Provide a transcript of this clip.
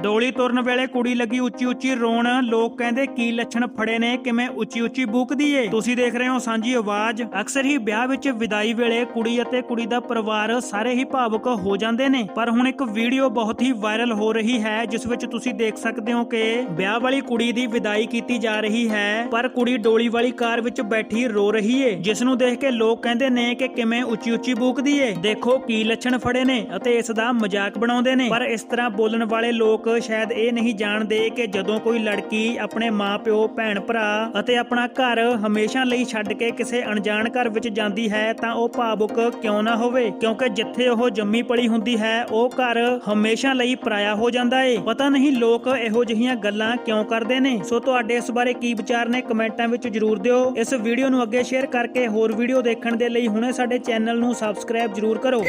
ਡੋਲੀ ਤੁਰਨ ਵੇਲੇ ਕੁੜੀ ਲੱਗੀ ਉੱਚੀ ਉੱਚੀ ਰੋਣ। ਲੋਕ ਕਹਿੰਦੇ, ਕੀ ਲੱਛਣ ਫੜੇ ਨੇ? ਕਿਵੇਂ ਉੱਚੀ ਉੱਚੀ ਬੂਕਦੀ ਏ ਤੁਸੀਂ ਦੇਖ ਰਹੇ ਹੋ ਸਾਂਝੀ ਆਵਾਜ਼। ਅਕਸਰ ਹੀ ਵਿਆਹ ਵਿੱਚ ਵਿਦਾਈ ਵੇਲੇ ਕੁੜੀ ਅਤੇ ਕੁੜੀ ਦਾ ਪਰਿਵਾਰ ਸਾਰੇ ਹੀ ਭਾਵੁਕ ਹੋ ਜਾਂਦੇ ਨੇ। ਪਰ ਹੁਣ ਇੱਕ ਵੀਡੀਓ ਬਹੁਤ ਹੀ ਵਾਇਰਲ ਹੋ ਰਹੀ ਹੈ, ਜਿਸ ਵਿੱਚ ਤੁਸੀਂ ਦੇਖ ਸਕਦੇ ਹੋ ਕਿ ਵਿਆਹ ਵਾਲੀ ਕੁੜੀ ਦੀ ਵਿਦਾਈ ਕੀਤੀ ਜਾ ਰਹੀ ਹੈ, ਪਰ ਕੁੜੀ ਡੋਲੀ ਵਾਲੀ ਕਾਰ ਵਿੱਚ ਬੈਠੀ ਰੋ ਰਹੀ ਏ, ਜਿਸ ਨੂੰ ਦੇਖ ਕੇ ਲੋਕ ਕਹਿੰਦੇ ਨੇ ਕਿ ਕਿਵੇਂ ਉੱਚੀ ਉੱਚੀ ਬੂਕਦੀ ਏ ਦੇਖੋ, ਕੀ ਲੱਛਣ ਫੜੇ ਨੇ ਅਤੇ ਇਸ ਦਾ ਮਜ਼ਾਕ ਬਣਾਉਂਦੇ ਨੇ। ਪਰ ਇਸ ਤਰ੍ਹਾਂ ਬੋਲਣ ਵਾਲੇ ਲੋਕ ਸ਼ਾਇਦ ਇਹ ਨਹੀਂ ਜਾਣਦੇ ਕਿ ਜਦੋਂ ਕੋਈ ਲੜਕੀ ਆਪਣੇ ਮਾਪਿਓ ਭੈਣ, ਭਰਾ ਅਤੇ ਆਪਣਾ ਘਰ ਹਮੇਸ਼ਾ ਲਈ ਛੱਡ ਕੇ ਕਿਸੇ ਅਣਜਾਣ ਘਰ ਵਿੱਚ ਜਾਂਦੀ ਹੈ ਤਾਂ ਉਹ ਭਾਵੁਕ ਕਿਉਂ ਨਾ ਹੋਵੇ? ਕਿਉਂਕਿ ਜਿੱਥੇ ਉਹ ਜੰਮੀ ਪਲੀ ਹੁੰਦੀ ਹੈ, ਉਹ ਘਰ ਹਮੇਸ਼ਾ ਲਈ ਪਰਾਇਆ ਹੋ ਜਾਂਦਾ ਏ। ਪਤਾ ਨਹੀਂ ਲੋਕ ਇਹੋ ਜਿਹੀਆਂ ਗੱਲਾਂ ਕਿਉਂ ਕਰਦੇ ਨੇ। ਸੋ ਤੁਹਾਡੇ ਇਸ ਬਾਰੇ ਕੀ ਵਿਚਾਰ ਨੇ ਕਮੈਂਟਾਂ ਵਿੱਚ ਜਰੂਰ ਦਿਓ। ਇਸ ਵੀਡੀਓ ਨੂੰ ਅੱਗੇ ਸ਼ੇਅਰ ਕਰਕੇ ਹੋਰ ਵੀਡੀਓ ਦੇਖਣ ਦੇ ਲਈ ਹੁਣੇ ਸਾਡੇ ਚੈਨਲ ਨੂੰ ਸਬਸਕ੍ਰਾਈਬ ਜਰੂਰ ਕਰੋ।